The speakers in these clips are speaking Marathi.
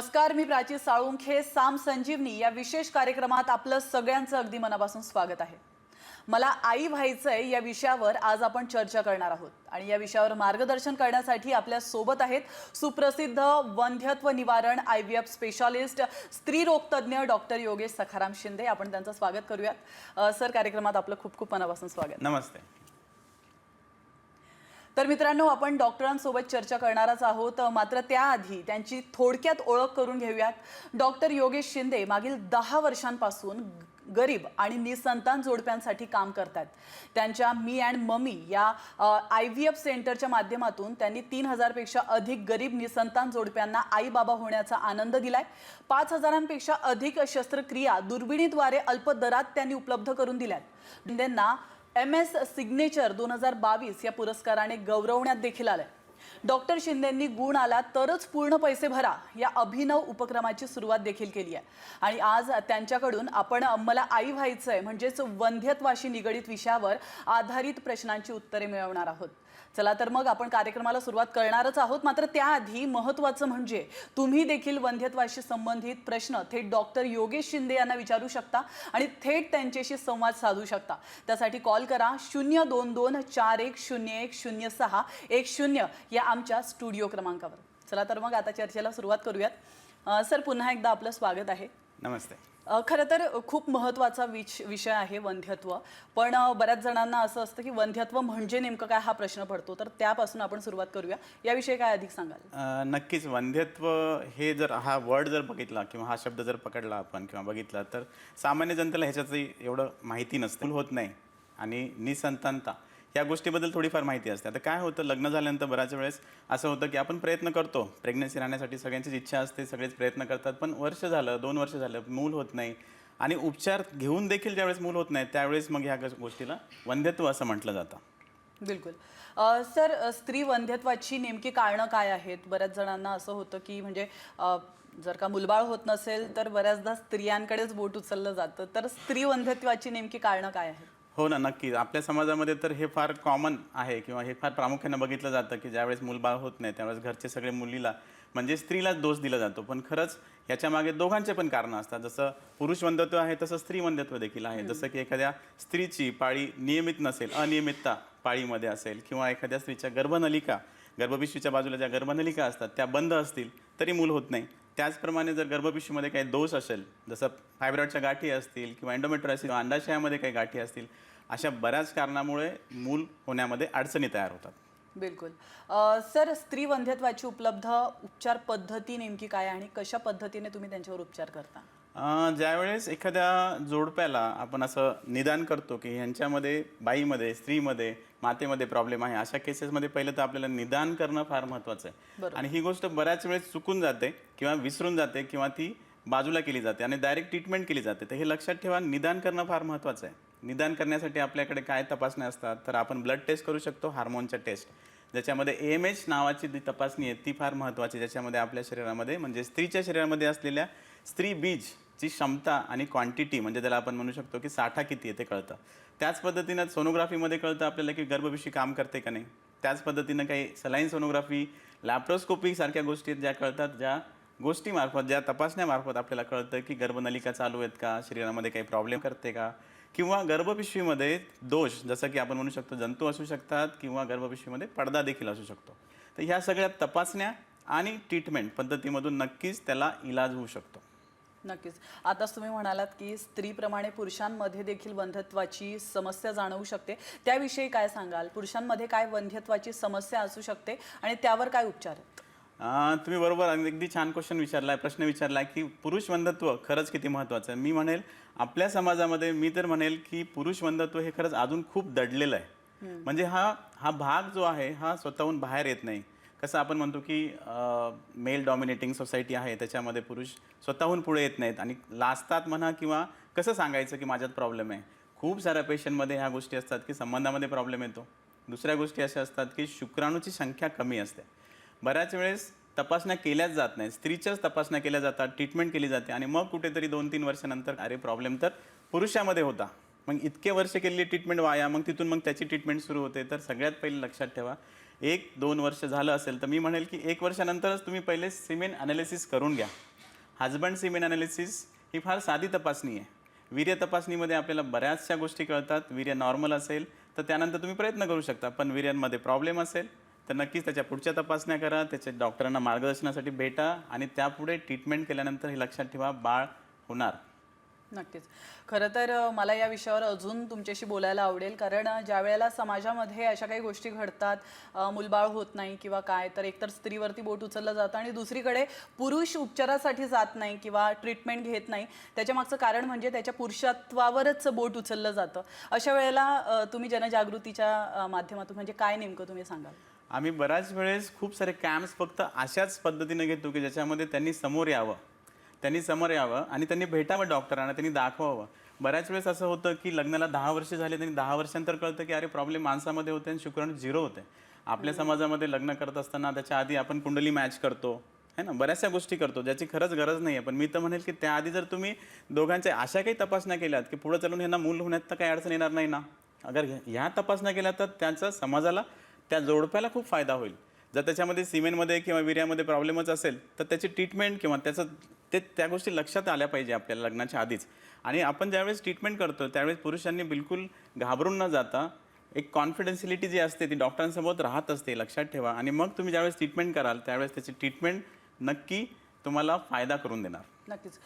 नमस्कार मी प्राची साळुंखे साम संजीवनी. या विशेष कार्यक्रमात आपलं सगळ्यांचं अगदी मनापासून स्वागत आहे. मला आई व्हायचंय या विषयावर आज आपण चर्चा करणार आहोत. आणि या विषयावर मार्गदर्शन करण्यासाठी आपल्यासोबत आहेत सुप्रसिद्ध वंध्यत्व निवारण आय व्ही एफ स्पेशालिस्ट स्त्रीरोगतज्ञ डॉक्टर योगेश सखाराम शिंदे. आपण त्यांचं स्वागत करूयात. सर कार्यक्रमात आपलं खूप खूप मनापासून स्वागत. नमस्ते. तर मित्रांनो आपण डॉक्टरांसोबत चर्चा करणारच आहोत. मात्र त्याआधी त्यांची थोडक्यात ओळख करून घेऊयात. डॉक्टर योगेश शिंदे मागील दहा वर्षांपासून गरीब आणि निसंतान जोडप्यांसाठी काम करतात त्यांच्या me and mummy I V F F सेंटरच्या माध्यमातून त्यांनी तीन हजारपेक्षा अधिक गरीब निसंतान जोडप्यांना आई बाबा होण्याचा आनंद दिलाय. पाच हजारांपेक्षा अधिक शस्त्रक्रिया दुर्बिणीद्वारे अल्प दरात त्यांनी उपलब्ध करून दिल्यात. त्यांना एम एस सिग्नेचर दोन हजार बावीस या पुरस्काराने गौरवण्यात देखील आलंय. डॉक्टर शिंदेंनी गुण आला तरच पूर्ण पैसे भरा या अभिनव उपक्रमाची सुरुवात देखील केली आहे. आणि आज त्यांच्याकडून आपण मला आई व्हायचं आहे म्हणजेच वंध्यत्वाशी निगडीत विषयावर आधारित प्रश्नांची उत्तरे मिळवणार आहोत. चला तर मग आपण कार्यक्रमाला सुरुवात करणारच आहोत. मात्र त्याआधी महत्त्वाचं म्हणजे तुम्ही देखील वंध्यत्वाशी संबंधित प्रश्न थेट डॉक्टर योगेश शिंदे यांना विचारू शकता आणि थेट त्यांच्याशी संवाद साधू शकता. त्यासाठी कॉल करा शून्य दोन दोन चार एक शून्य एक शून्य सहा एक शून्य या आमच्या स्टुडिओ क्रमांकावर. चला तर मग आता चर्चेला सुरुवात करूयात. अं, सर पुन्हा एकदा आपलं स्वागत आहे. नमस्ते. अ, खरं तर खूप महत्त्वाचा विच विषय आहे वंध्यत्व. पण अ, बऱ्याच जणांना असं असतं की वंध्यत्व म्हणजे नेमकं काय हा प्रश्न पडतो. तर त्यापासून आपण सुरुवात करूया. याविषयी काय अधिक सांगाल? अ, नक्कीच वंध्यत्व हे जर हा वर्ड जर बघितला किंवा हा शब्द जर पकडला आपण किंवा बघितला तर सामान्य जनतेला ह्याच्यातही एवढं माहिती नसतं. होत नाही. आणि निसंतानता. या गोष्टीबद्दल थोडीफार माहिती असते. आता काय होतं लग्न झाल्यानंतर बऱ्याच वेळेस असं होतं की आपण प्रयत्न करतो. प्रेग्नन्सी राहण्यासाठी सगळ्यांचीच इच्छा असते सगळेच प्रयत्न करतात पण वर्ष झालं दोन वर्ष झालं मूल होत नाही. आणि उपचार घेऊन देखील ज्यावेळेस मूल होत नाही त्यावेळेस मग ह्या गोष्टीला वंध्यत्व असं म्हटलं जातं. बिलकुल. सर स्त्री वंध्यत्वाची नेमकी कारणं काय आहेत? बऱ्याच जणांना असं होतं की म्हणजे जर का मुलबाळ होत नसेल तर बऱ्याचदा स्त्रियांकडेच बोट उचललं जातं. तर स्त्री वंध्यत्वाची नेमकी कारणं काय आहेत? हो ना नक्कीच. आपल्या समाजामध्ये तर हे फार कॉमन आहे किंवा हे फार प्रामुख्याने बघितलं जातं की ज्यावेळेस मुलबाळ होत नाही त्यावेळेस घरचे सगळे मुलीला म्हणजे स्त्रीलाच दोष दिला जातो. पण खरंच याच्या मागे दोघांचे पण कारणं असतात. जसं पुरुष वंदत्व आहे तसं स्त्री वंदत्व देखील आहे. जसं की एखाद्या स्त्रीची पाळी नियमित नसेल अनियमितता पाळीमध्ये असेल किंवा एखाद्या स्त्रीच्या गर्भनलिका गर्भपिशवीच्या बाजूला ज्या गर्भनलिका असतात त्या बंद असतील तरी मूल होत नाही. त्याचप्रमाणे जर गर्भपिशीमध्ये काही दोष असेल जसं फायब्रॉइडच्या गाठी असतील किंवा एन्डोमेट्रोसिस किंवा अंडाशयामध्ये काही गाठी असतील अशा बऱ्याच कारणामुळे मूल होण्यामध्ये अडचणी तयार होतात. बिलकुल. सर स्त्री वंध्यत्वाची उपलब्ध उपचार पद्धती नेमकी काय आणि कशा पद्धतीने तुम्ही त्यांच्यावर उपचार करता? ज्यावेळेस एखाद्या जोडप्याला आपण असं निदान करतो की ह्यांच्यामध्ये बाईमध्ये स्त्रीमध्ये मातेमध्ये प्रॉब्लेम आहे अशा केसेसमध्ये पहिलं तर आपल्याला निदान करणं फार महत्त्वाचं आहे. आणि ही गोष्ट बऱ्याच वेळेस चुकून जाते किंवा विसरून जाते किंवा ती बाजूला केली जाते आणि डायरेक्ट ट्रीटमेंट केली जाते. तर हे लक्षात ठेवा निदान करणं फार महत्त्वाचं आहे. निदान करण्यासाठी आपल्याकडे काय तपासण्या असतात? तर आपण ब्लड टेस्ट करू शकतो हार्मोनच्या टेस्ट ज्याच्यामध्ये एम एच नावाची जी तपासणी आहे ती फार महत्त्वाची ज्याच्यामध्ये आपल्या शरीरामध्ये म्हणजे स्त्रीच्या शरीरामध्ये असलेल्या स्त्री बीजची क्षमता आणि क्वांटिटी म्हणजे त्याला आपण म्हणू शकतो की साठा किती आहे ते कळतं. त्याच पद्धतीनं सोनोग्राफीमध्ये कळतं आपल्याला की गर्भपिशवी काम करते का नाही. त्याच पद्धतीनं काही सलाईन सोनोग्राफी लॅप्रोस्कोपी सारख्या गोष्टी आहेत ज्या कळतात ज्या गोष्टीमार्फत ज्या तपासण्यामार्फत आपल्याला कळतं की गर्भनलिका चालू आहेत का शरीरामध्ये काही प्रॉब्लेम करते का? किंवा गर्भपिशवीमध्ये दोष जसं की आपण म्हणू शकतो जंतू असू शकतात किंवा गर्भपिशवीमध्ये पडदा देखील असू शकतो. तर ह्या सगळ्या तपासण्या आणि ट्रीटमेंट पद्धतीमधून नक्कीच त्याला इलाज होऊ शकतो. नक्कीच. आताच तुम्ही म्हणालात की स्त्रीप्रमाणे पुरुषांमध्ये देखील वंध्यत्वाची समस्या जाणवू शकते. त्याविषयी काय सांगाल? पुरुषांमध्ये काय वंध्यत्वाची समस्या असू शकते? आणि त्यावर काय उपचार तुम्ही बरोबर अगदी छान क्वेश्चन विचारलाय प्रश्न विचारलाय की पुरुष वंधत्व खरंच किती महत्त्वाचं आहे? मी म्हणेल आपल्या समाजामध्ये मी तर म्हणेल की पुरुष वंधत्व हे खरंच अजून खूप दडलेलं आहे. म्हणजे हा हा भाग जो आहे हा स्वतःहून बाहेर येत नाही. कसं आपण म्हणतो की मेल डॉमिनेटिंग सोसायटी आहे त्याच्यामध्ये पुरुष स्वतःहून पुढे येत नाहीत. आणि लाजतात म्हणा किंवा कसं सांगायचं की माझ्यात प्रॉब्लेम आहे? खूप साऱ्या पेशंटमध्ये ह्या गोष्टी असतात की संबंधामध्ये प्रॉब्लेम येतो. दुसऱ्या गोष्टी अशा असतात की शुक्राणूची संख्या कमी असते. बऱ्याच वेळेस तपासण्या केल्याच जात नाही स्त्रीच्याच तपासण्या केल्या जातात ट्रीटमेंट केली जाते आणि मग कुठेतरी दोन तीन वर्षानंतर अरे प्रॉब्लेम तर पुरुषामध्ये होता. मग इतके वर्ष केलेली ट्रीटमेंट वाया मग तिथून मग त्याची ट्रीटमेंट सुरू होते. तर सगळ्यात पहिले लक्षात ठेवा एक दोन वर्ष झालं असेल तर मी म्हणेल की एक वर्षानंतरच तुम्ही पहिले सिमेन अनालिसिस करून घ्या. हजबंड सिमेन अनालिसिस ही फार साधी तपासणी आहे. वीर्य तपासणीमध्ये आपल्याला बऱ्याचशा गोष्टी कळतात. वीर्य नॉर्मल असेल तर त्यानंतर तुम्ही प्रयत्न करू शकता पण वीर्यांमध्ये प्रॉब्लेम असेल तर नक्कीच त्याच्या पुढच्या तपासण्या करा त्याच्या डॉक्टरांना मार्गदर्शनासाठी भेटा आणि त्यापुढे ट्रीटमेंट केल्यानंतर हे लक्षात ठेवा बाळ होणार. नक्कीच. खरं तर मला या विषयावर अजून तुमच्याशी बोलायला आवडेल. कारण ज्या वेळेला समाजामध्ये अशा काही गोष्टी घडतात मुलबाळ मूलबाळ होत नाही किंवा काय तर एकतर स्त्रीवरती बोट उचललं जातं आणि दुसरीकडे पुरुष उपचारासाठी जात नाही किंवा ट्रीटमेंट घेत नाही. त्याच्या मागचं कारण म्हणजे त्याच्या पुरुषत्वावरच बोट उचललं जातं. अशा वेळेला तुम्ही जनजागृतीच्या माध्यमातून म्हणजे काय नेमकं तुम्ही सांगाल? आम्ही बऱ्याच वेळेस खूप सारे कॅम्प्स फक्त अशाच पद्धतीने घेतो की ज्याच्यामध्ये त्यांनी समोर यावं. त्यांनी समोर यावं आणि त्यांनी भेटावं डॉक्टरांना त्यांनी दाखवावं. बऱ्याच वेळेस असं होतं की लग्नाला दहा वर्ष झाले त्यांनी दहा वर्षांतर कळतं की अरे प्रॉब्लेम माणसामध्ये होते आणि शुक्राणू झिरो होते. आपल्या समाजामध्ये लग्न करत असताना त्याच्या आधी आपण कुंडली मॅच करतो है ना? बऱ्याचशा गोष्टी करतो ज्याची खरंच गरज नाही आहे पण मी तर म्हणेल की त्याआधी जर तुम्ही दोघांच्या अशा काही तपासण्या केल्यात की पुढे चालून ह्यांना मूल होण्यात तर काही अडचण येणार नाही ना? अगर ह्या- ह्या तपासण्या केल्या तर त्यांचा समाजाला त्या जोडप्याला खूप फायदा होईल. जर त्याच्यामध्ये सिमेंटमध्ये किंवा विर्यामध्ये प्रॉब्लेमच असेल तर त्याची ट्रीटमेंट किंवा त्याचं ते त्या गोष्टी लक्षात आल्या पाहिजे आपल्याला लग्नाच्या आधीच. आणि आपण ज्यावेळेस ट्रीटमेंट करतो त्यावेळेस पुरुषांनी बिलकुल घाबरून न जाता एक कॉन्फिडेन्शिलिटी जी असते ती डॉक्टरांसोबत राहत असते लक्षात ठेवा. आणि मग तुम्ही ज्यावेळेस ट्रीटमेंट कराल त्यावेळेस त्याची ट्रीटमेंट नक्की तुम्हाला फायदा करून देणार. नक्कीच.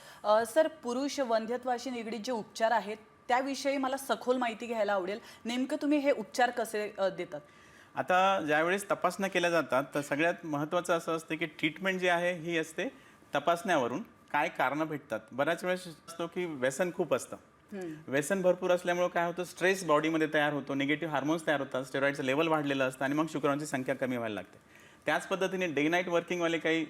सर पुरुष वंध्यत्वाशी निगडीत जे उपचार आहेत त्याविषयी मला सखोल माहिती घ्यायला आवडेल. नेमकं तुम्ही हे उपचार कसे देतात? आता ज्यावेळेस तपासण्या केल्या जातात तर सगळ्यात महत्त्वाचं असं असतं की ट्रीटमेंट जी आहे ही असते तपासण्यावरून. काय कारणं भेटतात? बऱ्याच वेळेस असतो की व्यसन खूप असतं. व्यसन भरपूर असल्यामुळे काय होतं? स्ट्रेस बॉडीमध्ये तयार होतो निगेटिव्ह हार्मोन्स तयार होतात स्टेरॉइडचं लेवल वाढलेलं असतं आणि मग शुक्राणूची संख्या कमी व्हायला लागते. त्याच पद्धतीने डे नाईट वर्किंगवाले काही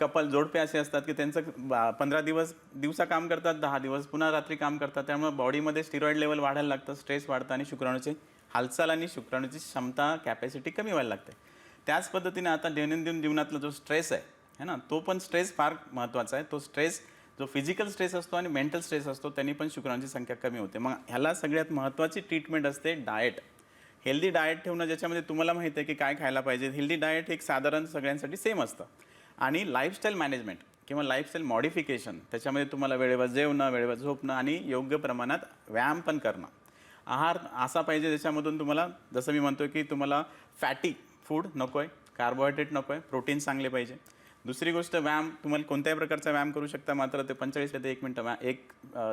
कपल जोडपे असे असतात की त्यांचं पंधरा दिवस दिवसा काम करतात दहा दिवस पुन्हा रात्री काम करतात. त्यामुळे बॉडीमध्ये स्टिरॉइड लेवल वाढायला लागतं स्ट्रेस वाढतं आणि शुक्राणूची हालचाल आणि शुक्राणूची क्षमता कॅपॅसिटी कमी व्हायला लागते. त्याच पद्धतीने आता दैनंदिन जीवनातला जो स्ट्रेस आहे है ना? तो पण स्ट्रेस फार महत्त्वाचा आहे. तो स्ट्रेस जो फिजिकल स्ट्रेस असतो आणि मेंटल स्ट्रेस असतो त्यांनी पण शुक्राणूची संख्या कमी होते. मग ह्याला सगळ्यात महत्त्वाची ट्रीटमेंट असते डाएट हेल्दी डाएट ठेवणं ज्याच्यामध्ये तुम्हाला माहिती आहे की काय खायला पाहिजे. हेल्दी डाएट एक साधारण सगळ्यांसाठी सेम असतं. आणि लाईफस्टाईल मॅनेजमेंट किंवा लाईफस्टाईल मॉडिफिकेशन त्याच्यामध्ये तुम्हाला वेळेवर जेवणं वेळेवर झोपणं आणि योग्य प्रमाणात व्यायाम पण करणं. आहार असा पाहिजे ज्याच्यामधून तुम्हाला जसं मी म्हणतो की तुम्हाला फॅटी फूड नको आहे कार्बोहायड्रेट नको आहे प्रोटीन चांगले पाहिजे. दुसरी गोष्ट व्यायाम तुम्हाला कोणत्याही प्रकारचा व्यायाम करू शकता मात्र ते पंचेचाळीस ते एक मिनटं व्या एक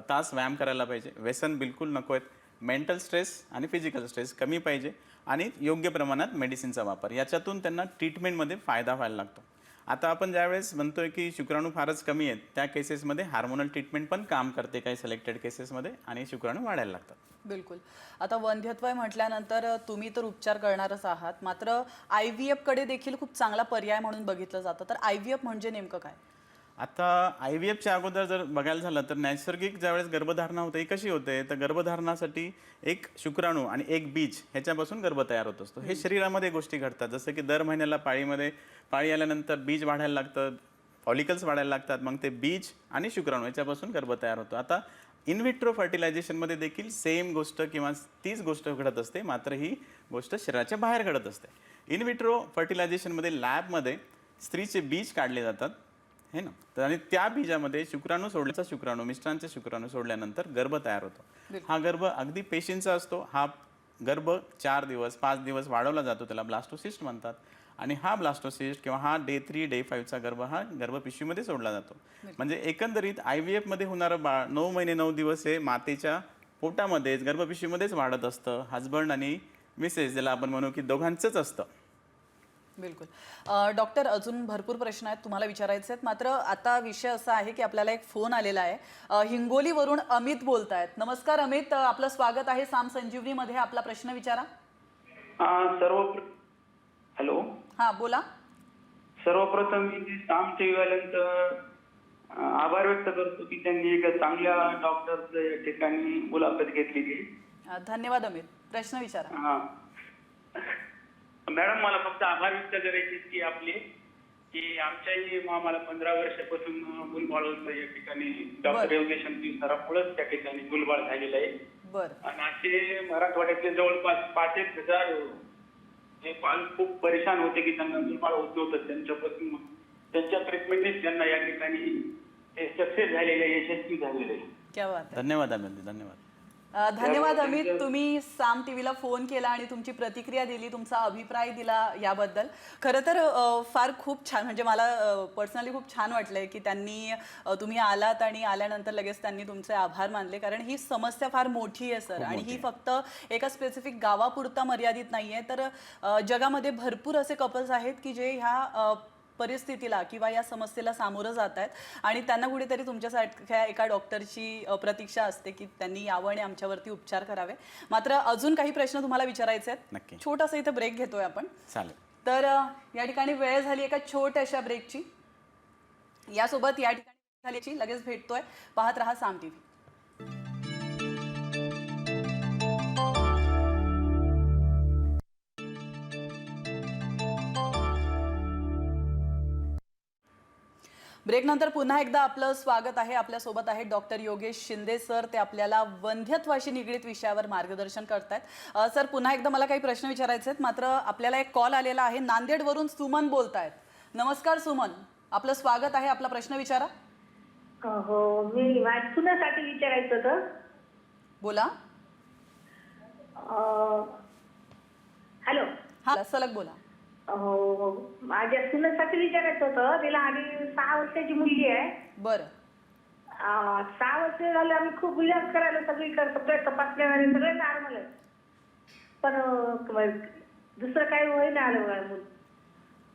तास व्यायाम करायला पाहिजे. व्यसन बिलकुल नको आहेत. मेंटल स्ट्रेस आणि फिजिकल स्ट्रेस कमी पाहिजे आणि योग्य प्रमाणात मेडिसिनचा वापर. याच्यातून त्यांना ट्रीटमेंटमध्ये फायदा व्हायला लागतो. आता आपण ज्यावेळेस म्हणतोय की शुक्राणू फारच कमी आहेत त्या केसेसमध्ये हार्मोनल ट्रीटमेंट पण काम करते काही सिलेक्टेड केसेसमध्ये आणि शुक्राणू वाढायला लागतात. बिलकुल. आता वंध्यत्व म्हटल्यानंतर तुम्ही तर उपचार करणारच आहात मात्र आय व्ही एफकडे देखील खूप चांगला पर्याय म्हणून बघितलं जातं. तर आय व्ही एफ म्हणजे नेमकं काय? आता आय व्ही एफच्या अगोदर जर बघायला झालं तर नैसर्गिक ज्यावेळेस गर्भधारणा होते ही कशी होते? तर गर्भधारणासाठी एक शुक्राणू आणि एक बीज ह्याच्यापासून गर्भ तयार होत असतो. हे शरीरामध्ये गोष्टी घडतात. जसं की दर महिन्याला पाळीमध्ये पाळी आल्यानंतर बीज वाढायला लागतं फॉलिकल्स वाढायला लागतात मग ते बीज आणि शुक्राणू याच्यापासून गर्भ तयार होतो. आता इनविट्रो फर्टिलायझेशनमध्ये देखील सेम गोष्ट किंवा तीच गोष्ट घडत असते मात्र ही गोष्ट शरीराच्या बाहेर घडत असते. इनविट्रो फर्टिलायझेशनमध्ये लॅबमध्ये स्त्रीचे बीज काढले जातात. हे ना? तर आणि त्या बीजामध्ये शुक्राणू सोडल्याचा शुक्राणू मिश्रांचे शुक्राणू सोडल्यानंतर गर्भ तयार होतो. हा गर्भ अगदी पेशींचा असतो. हा गर्भ चार दिवस पाच दिवस वाढवला जातो त्याला ब्लास्टोसिस्ट म्हणतात. आणि हा ब्लास्टोसिस्ट किंवा हा डे थ्री डे फाईव्हचा गर्भ हा गर्भपिशवीमध्ये सोडला जातो. म्हणजे एकंदरीत आय व्ही एफमध्ये होणारं बाळ नऊ महिने नऊ दिवस हे मातेच्या पोटामध्येच गर्भपिशवीमध्येच वाढत असतं. हजबंड आणि मिसेस ज्याला आपण म्हणू की दोघांचंच असतं. बिलकुल. डॉक्टर अजून भरपूर प्रश्न आहेत तुम्हाला विचारायचे आहेत. मात्र आता विषय असा आहे की आपल्याला एक फोन आलेला आहे. हिंगोलीवरून अमित बोलतायत. नमस्कार अमित आपलं स्वागत आहे साम संजीवनीमध्ये. आपला प्रश्न विचारा. सर्व हॅलो? हां बोला. सर्वप्रथम मी साम टीव्हीवाल्यांचं आभार व्यक्त करतो की त्यांनी एक चांगल्या डॉक्टरचं या ठिकाणी मुलाखत घेतलेली अ, धन्यवाद अमित. प्रश्न विचारा. हा. मॅडम मला फक्त आभार व्यक्त करायचे की आपले की आमच्याही मामाला पंधरा वर्षापासून मुलबाळ होतं या ठिकाणी डॉक्टर बरं. योगेश दिवसामुळेच त्या ठिकाणी मुलबाळ झालेलं आहे. बरं. आणि असे मराठवाड्यातले जवळपास पाच एक हजार जे पाल खूप परेशान होते की त्यांना मुलबाळ होत नव्हतं. त्यांच्यापासून त्यांच्या ट्रीटमेंटनेच त्यांना या ठिकाणी सक्सेस झालेलं यशस्वी झालेलं धन्यवाद धन्यवाद. धन्यवाद अमित. तुम्ही साम टीव्हीला फोन केला आणि तुमची प्रतिक्रिया दिली तुमचा अभिप्राय दिला याबद्दल. खरं तर फार खूप छान म्हणजे मला पर्सनली खूप छान वाटलंय की त्यांनी तुम्ही आलात आणि आल्यानंतर लगेच त्यांनी तुमचे आभार मानले. कारण ही समस्या फार मोठी आहे सर. आणि ही फक्त एका स्पेसिफिक गावापुरता मर्यादित नाहीये. तर अ, जगामध्ये भरपूर असे कपल्स आहेत की जे ह्या परिस्थितीला किंवा या समस्येला सामोरं जात आहेत. आणि त्यांना कुठेतरी तुमच्यासारख्या एका डॉक्टरची प्रतीक्षा असते की त्यांनी यावं आणि आमच्यावरती उपचार करावे. मात्र अजून काही प्रश्न तुम्हाला विचारायचे आहेत. नक्की. छोटासा इथं ब्रेक घेतोय आपण. चालेल. तर या ठिकाणी वेळ झाली एका छोट्याशा ब्रेकची यासोबत या ठिकाणी झाल्याची लगेच भेटतोय. पाहत रहा साम टीव्ही. ब्रेकनंतर पुन्हा एकदा आपलं स्वागत आहे. आपल्यासोबत आहे डॉक्टर योगेश शिंदे सर. ते आपल्याला वंध्यत्वाशी निगडीत विषयावर मार्गदर्शन करतायत. सर पुन्हा एकदा मला काही प्रश्न विचारायचे आहेत. मात्र आपल्याला एक कॉल आलेला आहे. नांदेडवरून सुमन बोलतायत. नमस्कार सुमन. आपलं स्वागत आहे. आपला प्रश्न विचारा. हो. मी सुनासाठी विचारायचं होतं. बोला. हॅलो. हा सलग बोला. हो माझ्या सुनासाठी विचारायचं होतं. तिला आधी सहा वर्षाची मुलगी आहे. बरं. अं, सहा वर्ष झाले आम्ही खूप विलास करायला सगळीकडे सगळे तपासले आणि सगळे नॉर्मल आहे. पण अं, दुसरं काही होईना आलं बघा मूल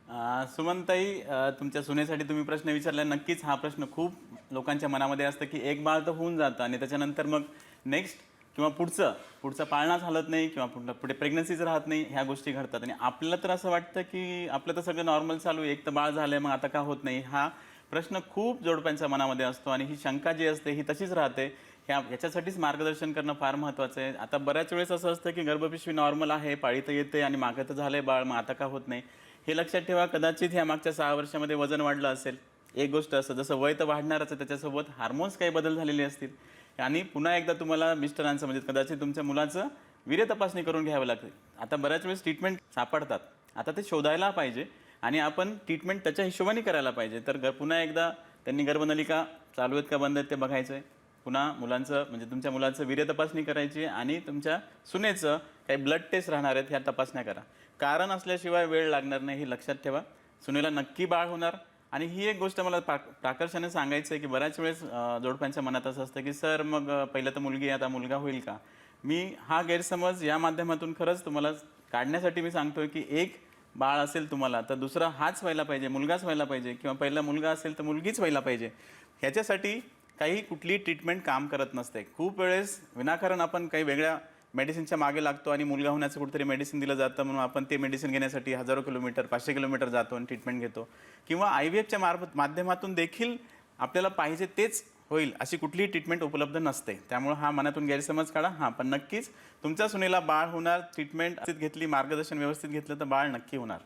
अं, सुमनताई अं, तुमच्या सुनेसाठी तुम्ही प्रश्न विचारला. नक्कीच हा प्रश्न खूप लोकांच्या मनामध्ये असतं की एक बाळ तर होऊन जातं आणि त्याच्यानंतर मग नेक्स्ट किंवा पुढचं पुढचं पाळणाच हलत नाही किंवा पुढलं पुढे प्रेग्नन्सीच राहत नाही ह्या गोष्टी घडतात. आणि आपल्याला तर असं वाटतं की आपलं तर सगळं नॉर्मल चालू आहे एक तर बाळ झालं मग आता का होत नाही? हा प्रश्न खूप जोडप्यांच्या मनामध्ये असतो आणि ही शंका जी असते ही तशीच राहते. ह्या याच्यासाठीच मार्गदर्शन करणं फार महत्त्वाचं आहे. आता बऱ्याच वेळेस असं असतं की गर्भपिशवी नॉर्मल आहे पाळी तर येते आणि मागं तर आहे बाळ मग आता का होत नाही? हे लक्षात ठेवा कदाचित ह्या मागच्या सहा वर्षामध्ये वजन वाढलं असेल. एक गोष्ट असं जसं वय तर वाढणारच आहे त्याच्यासोबत हार्मोन्स काही बदल झालेले असतील. आणि पुन्हा एकदा तुम्हाला मिस्टरांचं म्हणजे कदाचित तुमच्या मुलाचं वीर्य तपासणी करून घ्यावं लागते आता बऱ्याच वेळेस ट्रीटमेंट सापडतात. आता ते शोधायला पाहिजे आणि आपण ट्रीटमेंट त्याच्या हिशोबाने करायला पाहिजे. तर ग पुन्हा एकदा त्यांनी गर्भनलिका चालू आहेत का बंद आहेत ते बघायचं आहे पुन्हा मुलांचं म्हणजे तुमच्या मुलांचं वीर्य तपासणी करायची आणि तुमच्या सुनेचं काही ब्लड टेस्ट राहणार आहेत ह्या तपासण्या करा. कारण असल्याशिवाय वेळ लागणार नाही हे लक्षात ठेवा. सुनेला नक्की बाळ होणार. आणि ही एक गोष्ट मला प्रा प्राकर्षाने सांगायचं आहे की बऱ्याच वेळेस जोडप्यांच्या मनात असं असतं की सर मग पहिलं तर मुलगी आता मुलगा होईल का? मी हा गैरसमज या माध्यमातून खरंच तुम्हाला काढण्यासाठी मी सांगतोय की एक बाळ असेल तुम्हाला तर दुसरा हाच व्हायला पाहिजे मुलगाच व्हायला पाहिजे किंवा पहिला मुलगा असेल तर मुलगीच व्हायला पाहिजे. ह्याच्यासाठी काही कुठली ट्रीटमेंट काम करत नसते. खूप वेळेस विनाकारण आपण काही वेगळ्या मेडिसिनच्या मागे लागतो आणि मुलगा होण्याचं कुठेतरी मेडिसिन दिलं जातं म्हणून आपण ते मेडिसिन घेण्यासाठी हजारो किलोमीटर पाचशे किलोमीटर जातो आणि ट्रीटमेंट घेतो. किंवा आय व्ही एफच्या मार्फत माध्यमातून देखील आपल्याला पाहिजे तेच होईल अशी कुठलीही ट्रीटमेंट उपलब्ध नसते. त्यामुळे हा मनातून गैरसमज काढा. हां पण नक्कीच तुमच्या सुनेला बाळ होणार ट्रीटमेंट घेतली मार्गदर्शन व्यवस्थित घेतलं तर बाळ नक्की होणार.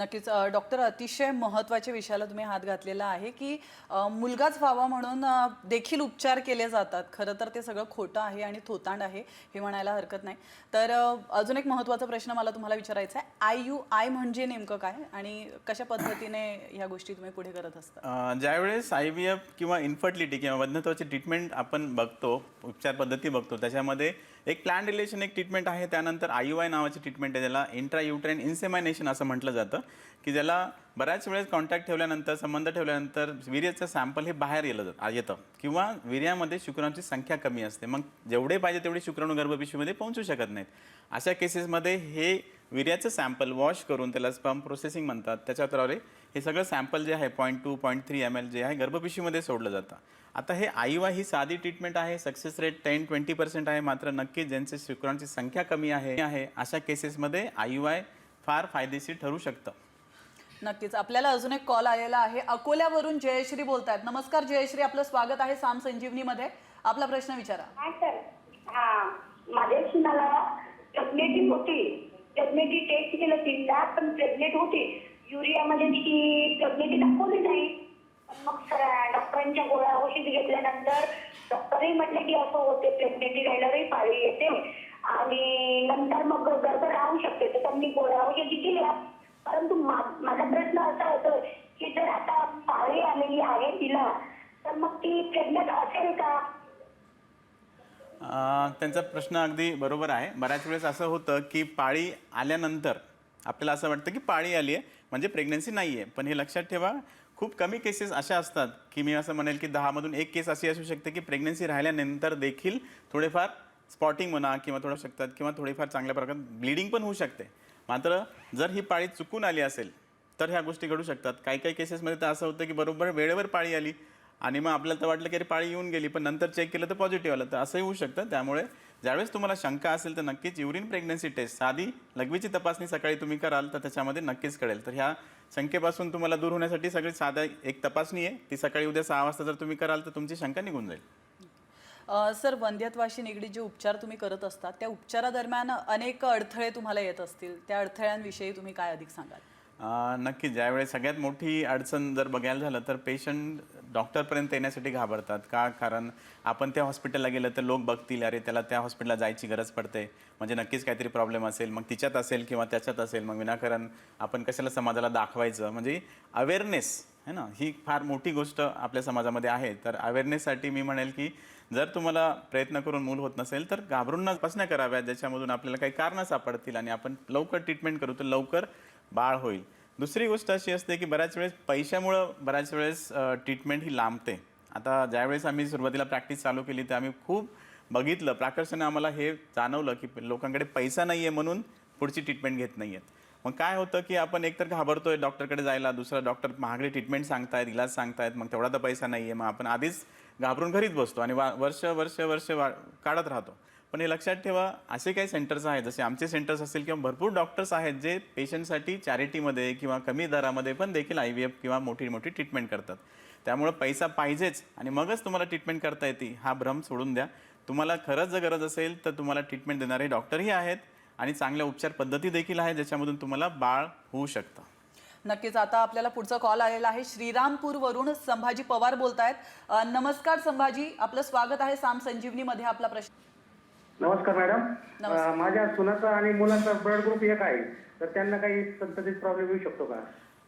नक्कीच डॉक्टर अतिशय महत्त्वाच्या विषयाला तुम्ही हात घातलेला आहे की मुलगाच व्हावा म्हणून देखील उपचार केले जातात. खरं तर ते सगळं खोटं आहे आणि थोतांड आहे हे म्हणायला हरकत नाही. तर अजून एक महत्त्वाचा प्रश्न मला तुम्हाला विचारायचा आहे. आय यू आय म्हणजे नेमकं काय आणि कशा पद्धतीने ह्या गोष्टी तुम्ही पुढे करत असता? ज्यावेळेस आय व्ही एफ किंवा इन्फर्टिलिटी किंवा वजनत्वाची ट्रीटमेंट आपण बघतो उपचार पद्धती बघतो त्याच्यामध्ये एक प्लॅन रिलेशन एक ट्रीटमेंट आहे. त्यानंतर आय यू आय नावाची ट्रीटमेंट आहे. ज्याला इंट्रा युट्रेन इन्सेमायनेशन असं म्हटलं जातं. की ज्याला बऱ्याच वेळेस कॉन्टॅक्ट ठेवल्यानंतर संबंध ठेवल्यानंतर वीर्याचं सॅम्पल हे बाहेर येलं जातं येतं. किंवा वीर्यामध्ये शुक्राणूची संख्या कमी असते. मग जेवढे पाहिजे तेवढे शुक्राणू गर्भपिशवीमध्ये पोहोचू शकत नाहीत. अशा केसेसमध्ये हे वीर्याचं सॅम्पल वॉश करून त्याला स्पम प्रोसेसिंग म्हणतात. त्याच्याद्वारे हे सगळं सॅम्पल जे आहे point two point three M L जे आहे गर्भपिशवीमध्ये सोडलं जातं. आता हे आईवा ही साधी ट्रीटमेंट आहे success rate ten twenty percent आहे मात्र नक्कीच ज्यांचे शुक्राणूची संख्या कमी आहे आहे अशा केसेसमध्ये आय फार फायदेशीर ठरू शकतं. नक्कीच. आपल्याला अजून एक कॉल आलेला आहे. अकोल्यावरून जयश्री बोलतायत. नमस्कार जयश्री आपलं स्वागत आहे साम संजीवनीमध्ये. आपला प्रश्न विचारा. हा सर. हा माझ्या सुनाला प्रेग्नेंटी होती. प्रेग्नेंटी टेस्ट केलं तिला पण प्रेग्नेंट होती. युरियामध्ये ती प्रेग्नेंटी दाखवली नाही पण मग सर डॉक्टरांच्या गोळ्या औषध घेतल्यानंतर डॉक्टरही म्हटले की असं होते प्रेग्नेंटी राहिल्यावरही पाळी येते. आणि नंतर मग गर्भ राहू शकते तर त्यांनी गोळ्या औषधी केल्या. परंतु माझा प्रश्न असा होतो की जर आता पाळी आलेली आहे तिला तर मग ती महिन्यात असेल का? त्यांचा प्रश्न अगदी बरोबर आहे. बऱ्याच वेळेस असं होतं की पाळी आल्यानंतर आपल्याला असं वाटतं की पाळी आली आहे म्हणजे प्रेग्नन्सी नाही आहे पण हे लक्षात ठेवा खूप कमी केसेस अशा असतात की मी असं म्हणेल की दहामधून एक केस अशी असू शकते की प्रेग्नन्सी राहिल्यानंतर देखील थोडेफार स्पॉटिंग म्हणा किंवा थोडं शकतात किंवा थोडीफार चांगल्या प्रकारे ब्लिडिंग पण होऊ शकते. मात्र जर ही पाळी चुकून आली असेल तर ह्या गोष्टी घडू शकतात. काही काही केसेसमध्ये तर असं होतं की बरोबर वेळेवर पाळी आली आणि मग आपल्याला तर वाटलं की अरे पाळी येऊन गेली पण नंतर चेक केलं तर पॉझिटिव्ह आलं. तर असंही होऊ शकतं. त्यामुळे ज्यावेळेस तुम्हाला शंका असेल तर नक्कीच युरिन प्रेग्नन्सी टेस्ट साधी लघवीची तपासणी सकाळी तुम्ही कराल तर त्याच्यामध्ये नक्कीच कळेल. तर ह्या शंकेपासून तुम्हाला दूर होण्यासाठी सगळी साधा एक तपासणी आहे. ती सकाळी उद्या सहा वाजता जर तुम्ही कराल तर तुमची शंका निघून जाईल. सर वंध्यत्वाशी निगडीत जे उपचार तुम्ही करत असतात त्या उपचारादरम्यान अनेक अडथळे तुम्हाला येत असतील. त्या अडथळ्यांविषयी तुम्ही काय अधिक सांगाल? नक्की ज्यावेळेस सगळ्यात मोठी अडचण जर बघायला झालं तर पेशंट डॉक्टरपर्यंत येण्यासाठी घाबरतात. का? कारण आपण त्या हॉस्पिटलला गेलं तर लोक बघतील अरे त्याला त्या हॉस्पिटलला जायची गरज पडते. म्हणजे नक्कीच काहीतरी प्रॉब्लेम असेल मग तिच्यात असेल किंवा त्याच्यात असेल. मग विनाकारण आपण कशाला समाजाला दाखवायचं? म्हणजे अवेअरनेस है ना? ही फार मोठी गोष्ट आपल्या समाजामध्ये आहे. तर अवेअरनेससाठी मी म्हणेल की जर तुम्हाला प्रयत्न करून मूल होत नसेल तर घाबरून न कराव्यात. ज्याच्यामधून आपल्याला काही कारणं सापडतील आणि आपण लवकर ट्रीटमेंट करू तर लवकर बाळ होईल. दुसरी गोष्ट अशी असते की बऱ्याच वेळेस पैशामुळं बऱ्याच वेळेस ट्रीटमेंट ही लांबते. आता ज्यावेळेस आम्ही सुरुवातीला प्रॅक्टिस चालू केली तर आम्ही खूप बघितलं. प्राकर्षाने आम्हाला हे जाणवलं की लोकांकडे पैसा नाही आहे म्हणून पुढची ट्रीटमेंट घेत नाही आहेत मग काय होतं की आपण एकतर घाबरतोय डॉक्टरकडे जायला दुसरा डॉक्टर महागडी ट्रीटमेंट सांगतायत इलाज सांगतायत मग तेवढा तर पैसा नाही आहे मग आपण आधीच घाबरून घरीच बसतो आणि वा वर्ष वर्ष वर्ष वा काढत राहतो. पण हे लक्षात ठेवा असे काही सेंटर्स आहेत जसे आमचे सेंटर्स असतील किंवा भरपूर डॉक्टर्स आहेत जे पेशंटसाठी चॅरिटीमध्ये किंवा कमी दरामध्ये पण देखील आय व्ही एफ किंवा मोठी मोठी ट्रीटमेंट करतात. त्यामुळे पैसा पाहिजेच आणि मगच तुम्हाला ट्रीटमेंट करता येते हा भ्रम सोडून द्या. तुम्हाला खरंच जर गरज असेल तर तुम्हाला ट्रीटमेंट देणारे डॉक्टरही आहेत आणि चांगल्या उपचार पद्धती देखील आहेत ज्याच्यामधून तुम्हाला बाळ होऊ शकतं. नक्कीच आता आपल्याला पुढचा कॉल आलेला आहे. श्रीरामपूरवरून संभाजी पवार बोलतायत. नमस्कार संभाजी आपलं स्वागत आहे साम संजीवनीमध्ये आपला प्रश्न. नमस्कार मॅडम. माझ्या सुनाचा आणि मुलाचा ब्लड ग्रुप एक आहे. तर त्यांना काही संततीत प्रॉब्लेम येऊ शकतो का?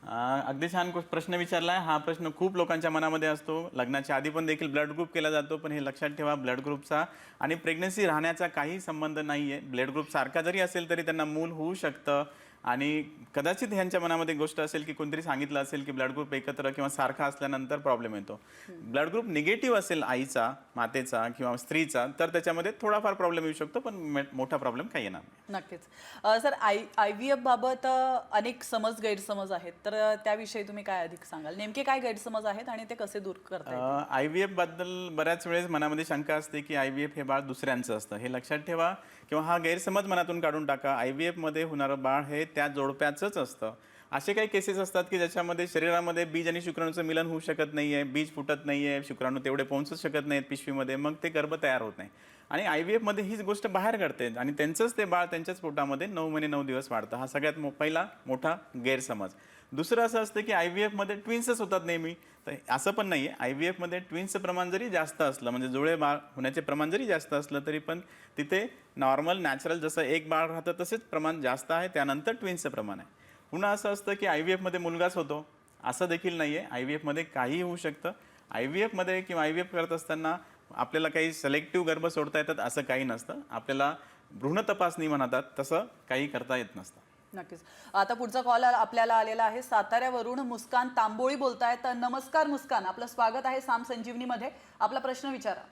अं, अगदी छान को- प्रश्न विचारला आहे हा प्रश्न खूप लोकांच्या मनामध्ये असतो. लग्नाच्या आधी पण देखील ब्लड ग्रुप केला जातो पण हे लक्षात ठेवा ब्लड ग्रुपचा आणि प्रेग्नन्सी राहण्याचा काही संबंध नाही आहे ब्लड ग्रुप सारखा जरी असेल तरी त्यांना मूल होऊ शकतं. आणि कदाचित ह्यांच्या मनामध्ये गोष्ट असेल की कोणतरी सांगितलं असेल की ब्लड ग्रुप एकत्र किंवा सारखा असल्यानंतर प्रॉब्लेम येतो. ब्लड ग्रुप निगेटिव्ह असेल आईचा मातेचा किंवा स्त्रीचा तर त्याच्यामध्ये थोडाफार प्रॉब्लेम येऊ शकतो पण मोठा प्रॉब्लेम काही येणार नाही. नक्कीच. Sir I I V F बाबत अनेक समज गैरसमज आहेत. तर त्याविषयी तुम्ही काय अधिक सांगाल? नेमके काय गैरसमज आहेत आणि ते कसे दूर करता येतील? आय व्ही एफबद्दल बऱ्याच वेळेस मनामध्ये शंका असते की आय व्ही एफ हे बाळ दुसऱ्यांचं असतं. हे लक्षात ठेवा किंवा हा गैरसमज मनातून काढून टाका. आय व्ही एफमध्ये होणारं बाळ हे त्या जोडप्याचंच असतं. असे काही केसेस असतात की ज्याच्यामध्ये शरीरामध्ये बीज आणि शुक्राणूचं मिलन होऊ शकत नाही आहे बीज फुटत नाही आहे शुक्राणू तेवढे पोहोचूच शकत नाहीत पिशवीमध्ये मग ते गर्भ तयार होत नाही. आणि आय व्ही एफमध्ये हीच गोष्ट बाहेर घडते आणि त्यांचंच ते बाळ त्यांच्याच पोटामध्ये नऊ महिने नऊ दिवस वाढतं. हा सगळ्यात मो पहिला मोठा गैरसमज. दुसरं असं असतं की आय व्ही एफमध्ये ट्विन्सच होतात नेहमी. तर असं पण नाही आहे आय व्ही एफमध्ये ट्विन्सचं प्रमाण जरी जास्त असलं म्हणजे जुळे बाळ होण्याचे प्रमाण जरी जास्त असलं तरी पण तिथे नॉर्मल नॅचरल जसं एक बाळ राहतं तसेच प्रमाण जास्त आहे. त्यानंतर ट्विन्सचं प्रमाण आहे. पुन्हा असं असतं की आय व्ही एफमध्ये मुलगाच होतो. असं देखील नाही आहे आय व्ही एफमध्ये काहीही होऊ शकतं. आय व्ही एफमध्ये किंवा आय व्ही एफ करत असताना आपल्याला काही सिलेक्टिव्ह गर्भ सोडता येतात असं काही नसतं. आपल्याला भ्रूण तपासणी म्हणतात तसं काही करता येत नसतं. नक्कीच. आता पुढचा कॉल आपल्याला आलेला आहे साताऱ्यावरून मुस्कान तांबोळी बोलतायत. नमस्कार मुस्कान. आपलं स्वागत आहे साम संजीवनीमध्ये. आपला प्रश्न विचारा.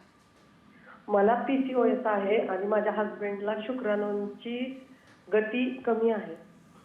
मला पीसीओएस आहे आणि माझ्या हस्बंडला शुक्राणूंची गती कमी आहे.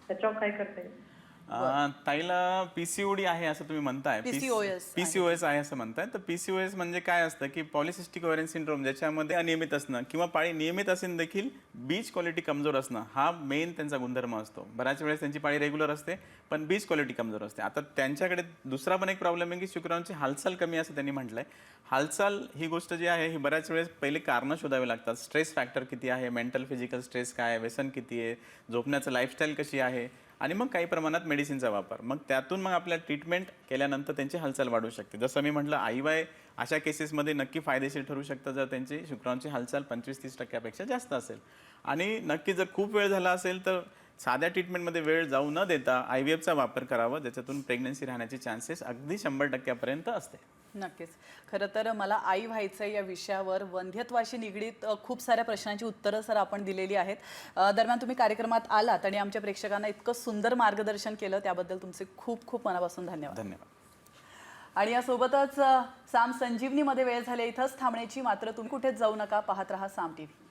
त्याच्यावर काय करता येईल? अं, ताईला पीसीओडी आहे असं तुम्ही म्हणताय. PCOS पीसीओएस आहे. असं म्हणताय. तर पीसीओएस म्हणजे काय असतं की पॉलिसिस्टिक ओव्हरियन सिंड्रोम ज्याच्यामध्ये अनियमित असणं किंवा पाळी नियमित असून देखील बीज क्वालिटी कमजोर असणं हा मेन त्यांचा गुणधर्म असतो. बऱ्याच वेळेस त्यांची पाळी रेग्युलर असते पण बीज क्वालिटी कमजोर असते. आता त्यांच्याकडे दुसरा पण एक प्रॉब्लेम आहे की शुक्राणूची हालचाल कमी असं त्यांनी म्हटलंय. हालचाल ही गोष्ट जी आहे ही बऱ्याच वेळेस पहिले कारणं शोधावी लागतात. स्ट्रेस फॅक्टर किती आहे मेंटल फिजिकल स्ट्रेस काय आहे व्यसन किती आहे झोपण्याचं लाईफस्टाईल कशी आहे आणि मग काही प्रमाणात मेडिसिनचा वापर. मग त्यातून मग आपल्या ट्रीटमेंट केल्यानंतर त्यांची हालचाल वाढू शकते. जसं मी म्हटलं आई वाय अशा केसेसमध्ये नक्की फायदेशीर ठरू शकतं जर त्यांची शुक्राणूची हालचाल पंचवीस तीस टक्क्यापेक्षा जास्त असेल. आणि नक्की जर खूप वेळ झाला असेल तर साध्या ट्रीटमेंटमध्ये वेळ जाऊ न देता आय व्ही एफचा वापर करावा ज्याच्यातून प्रेग्नन्सी राहण्याचे चान्सेस अगदी शंभर टक्क्यापर्यंत असते. नक्कीच. खरं तर मला आई व्हायचं या विषयावर वंध्यत्वाशी निगडीत खूप साऱ्या प्रश्नांची उत्तरं सर आपण दिलेली आहेत. दरम्यान तुम्ही कार्यक्रमात आलात आणि आमच्या प्रेक्षकांना इतकं सुंदर मार्गदर्शन केलं त्याबद्दल तुमचे खूप खूप मनापासून धन्यवाद. धन्यवाद. आणि यासोबतच साम संजीवनीमध्ये वेळ झाले इथंच थांबण्याची मात्र तुम्ही कुठेच जाऊ नका. पाहत रहा साम टी व्ही